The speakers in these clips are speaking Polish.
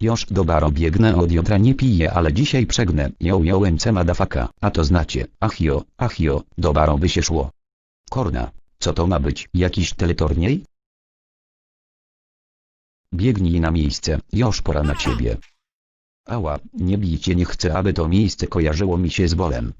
Już do baro biegnę od jutra nie piję ale dzisiaj przegnę. Yo yo MC madafaka. A to znacie. Ach jo, ach jo, do baro by się szło. Korna. Co to ma być? Jakiś teleturniej? Biegnij na miejsce. Już pora na ciebie. Ała, nie bijcie nie chcę aby to miejsce kojarzyło mi się z bolem.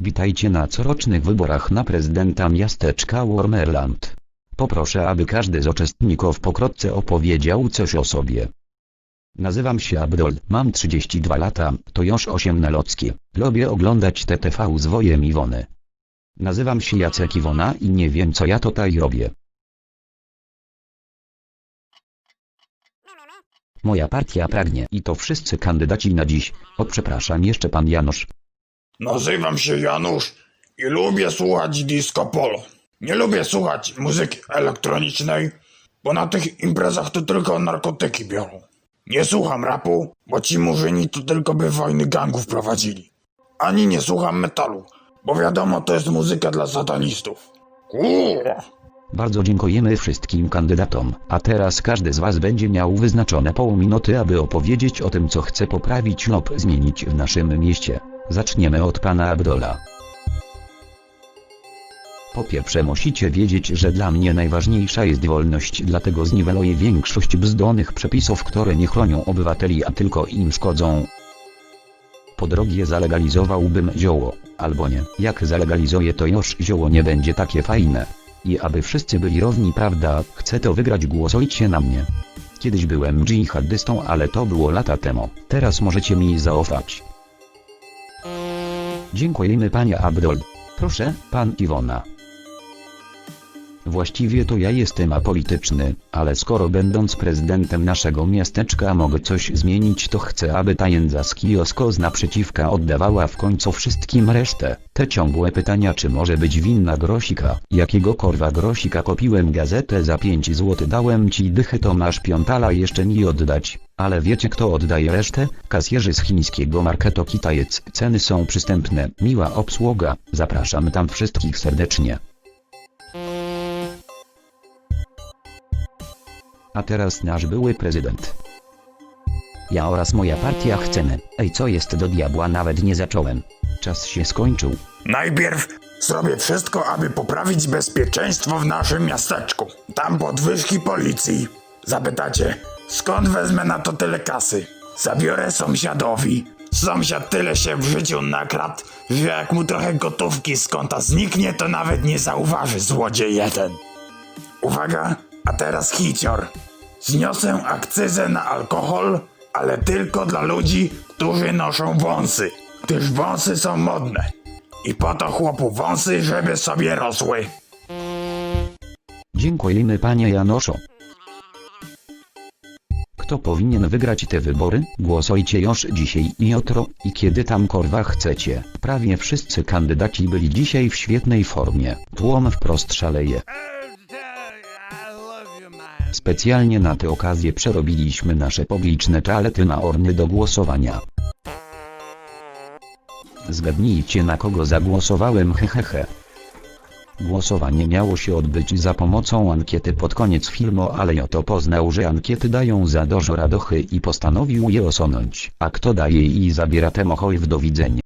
Witajcie na corocznych wyborach na prezydenta miasteczka Warmerland. Poproszę aby każdy z uczestników pokrótce opowiedział coś o sobie. Nazywam się Abdol, mam 32 lata, to już 8 nelockie. Lubię oglądać TTV z wojem Iwony. Nazywam się Jacek Iwona i nie wiem co ja tutaj robię. Moja partia pragnie i to wszyscy kandydaci na dziś. O przepraszam jeszcze pan Janusz. Nazywam się Janusz i lubię słuchać disco polo. Nie lubię słuchać muzyki elektronicznej, bo na tych imprezach to tylko narkotyki biorą. Nie słucham rapu, bo ci murzyni to tylko by wojny gangów prowadzili. Ani nie słucham metalu, bo wiadomo to jest muzyka dla satanistów. Kurwa. Bardzo dziękujemy wszystkim kandydatom, a teraz każdy z Was będzie miał wyznaczone pół minuty, aby opowiedzieć o tym, co chce poprawić lub zmienić w naszym mieście. Zaczniemy od pana Abdola. Po pierwsze musicie wiedzieć, że dla mnie najważniejsza jest wolność, dlatego zniweluję większość bzdurnych przepisów, które nie chronią obywateli, a tylko im szkodzą. Po drugie zalegalizowałbym zioło, albo nie. Jak zalegalizuję to już zioło nie będzie takie fajne. I aby wszyscy byli równi prawda, chcę to wygrać głosujcie na mnie. Kiedyś byłem dżihadystą ale to było lata temu, teraz możecie mi zaufać. Dziękujemy panie Abdol. Proszę, pan Iwona. Właściwie to ja jestem apolityczny, ale skoro będąc prezydentem naszego miasteczka mogę coś zmienić to chcę aby ta jędza z kiosko z naprzeciwka oddawała w końcu wszystkim resztę. Te ciągłe pytania czy może być winna grosika, jakiego korwa grosika kopiłem gazetę za 5 zł dałem ci dychę to masz piątala jeszcze mi oddać, ale wiecie kto oddaje resztę? Kasjerzy z chińskiego marketu Kitajec. Ceny są przystępne, miła obsługa, zapraszam tam wszystkich serdecznie. A teraz nasz były prezydent. Ja oraz moja partia chcemy. Ej co jest do diabła nawet nie zacząłem. Czas się skończył. Najpierw zrobię wszystko, aby poprawić bezpieczeństwo w naszym miasteczku. Tam podwyżki policji. Zapytacie, skąd wezmę na to tyle kasy? Zabiorę sąsiadowi. Sąsiad tyle się w życiu nakradł, że jak mu trochę gotówki z konta zniknie, to nawet nie zauważy złodziej jeden. Uwaga, a teraz hicior. Zniosę akcyzę na alkohol, ale tylko dla ludzi, którzy noszą wąsy, gdyż wąsy są modne. I po to chłopu wąsy, żeby sobie rosły. Dziękujemy panie Januszu. Kto powinien wygrać te wybory? Głosujcie już dzisiaj i jutro, i kiedy tam korwa chcecie. Prawie wszyscy kandydaci byli dzisiaj w świetnej formie. Tłum wprost szaleje. Specjalnie na tę okazję przerobiliśmy nasze publiczne toalety na orny do głosowania. Zgadnijcie na kogo zagłosowałem hehehe. Głosowanie miało się odbyć za pomocą ankiety pod koniec filmu, ale Joto poznał, że ankiety dają za dużo radochy i postanowił je osunąć. A kto daje i zabiera temu hoj w do widzenia.